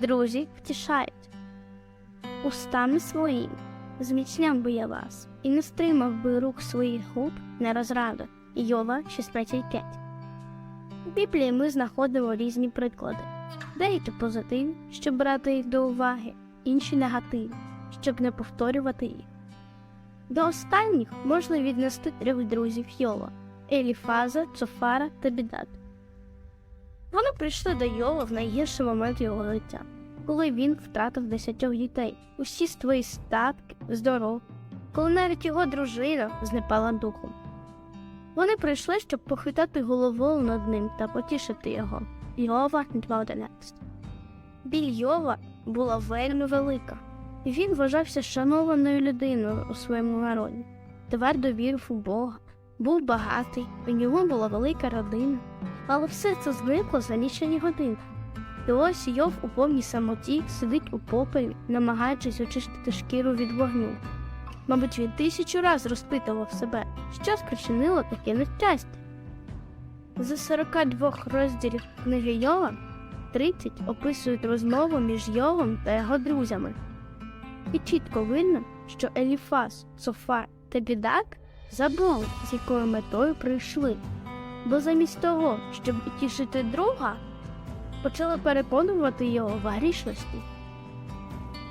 Друзі втішають. Устами своїм зміцняв би я вас, і не стримав би рук своїх губ на розраду. Йова 16.5. У Біблії ми знаходимо різні приклади. Деякі позитивні, щоб брати їх до уваги, інші негативні, щоб не повторювати їх. До останніх можна віднести трьох друзів Йова Еліфаза, Цофара та Бідат. Вони прийшли до Йова в найгірший момент його життя, коли він втратив десятьох дітей, усі свої статки, здоров, коли навіть його дружина знепала духом. Вони прийшли, щоб похитати головою над ним та потішити його. Йова 2.11 Біль Йова була вельми велика, і він вважався шанованою людиною у своєму народі, твердо вірив у Бога, був багатий, у нього була велика родина, але все це зникло за лічені години. І ось Йов у повній самоті сидить у попелі, намагаючись очистити шкіру від вогню. Мабуть, він тисячу раз розпитував себе, що спричинило таке нещастя. З 42 розділів книги Йова 30 описують розмову між Йовом та його друзями. І чітко видно, що Еліфас, Софар та Бідак забули, з якою метою прийшли, бо замість того, щоб утішити друга, почали переконувати його в грішності.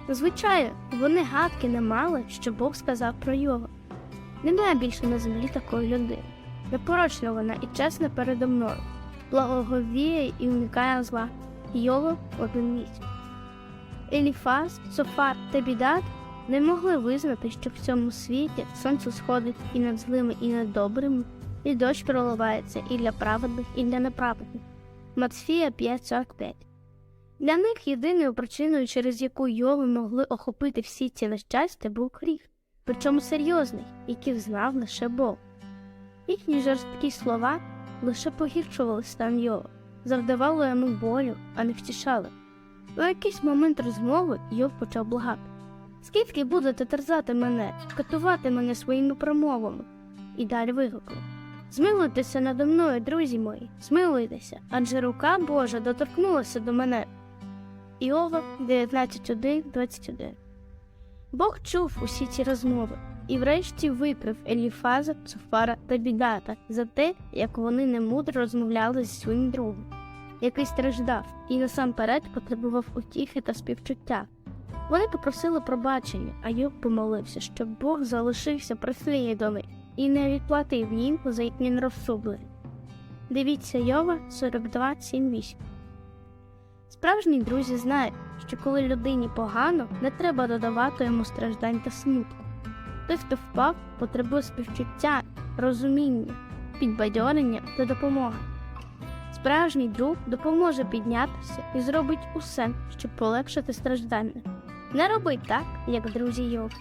Звичайно, вони гадки не мали, що Бог сказав про Йова. Немає більше на землі такої людини. Непорочна вона і чесна передо мною, благоговіє і уникає зла. Йова один місць. Еліфаз, Софар та Бідат не могли визнати, що в цьому світі сонце сходить і над злими, і над добрими, і дощ проливається і для праведних, і для неправедних. Матфія 5.45 Для них єдиною причиною, через яку Йови могли охопити всі ці нещастя, був гріх, причому серйозний, який знав лише Бог. Їхні жорсткі слова лише погіршували стан Йова, завдавали йому болю, а не втішали. У якийсь момент розмови Йов почав благати. Скільки будете терзати мене, катувати мене своїми промовами? І далі вигукнув. Змилуйтеся надо мною, друзі мої, змилуйтеся, адже рука Божа доторкнулася до мене. Іова 19.1.21 Бог чув усі ці розмови і врешті викрив Еліфаза, Цуфара та Бідата за те, як вони немудро розмовляли зі своїм другом, який страждав і насамперед потребував утіхи та співчуття. Вони попросили пробачення, а Йов помолився, щоб Бог залишився них і не відплатив їм за їхнє нерозсудливе. Дивіться Йова 42, 7, 8. Справжні друзі знають, що коли людині погано, не треба додавати йому страждань та смутку. Той, хто впав, потребує співчуття, розуміння, підбадьорення та допомоги. Справжній друг допоможе піднятися і зробить усе, щоб полегшити страждання. Не роби так, як друзі Йов.